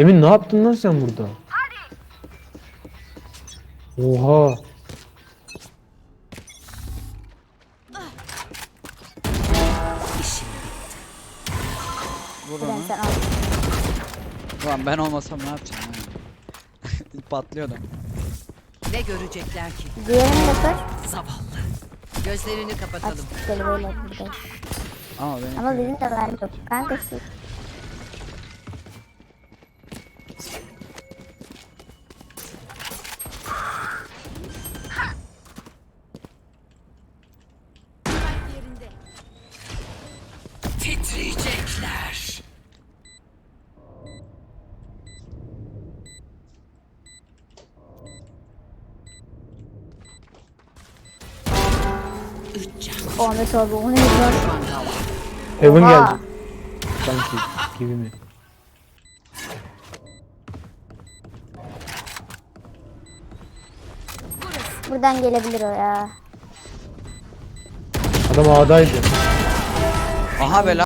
Emin ne yaptın lan sen burada? Oha. Ben onu. sen al. Ulan ben olmasam ne yapacağım ya? Patlıyordum. Ne görecekler ki? Diğerini de kır. Zavallı. Gözlerini kapatalım. böyle böyle burada. Ama benim Ama bizim de var yok. Kanka şu. Titriyecekler. Ahmet abi o ne lan? Heaven geldi. Sanki gibi mi? Buradan gelebilir o ya. Adam A'daydı. Aha bela.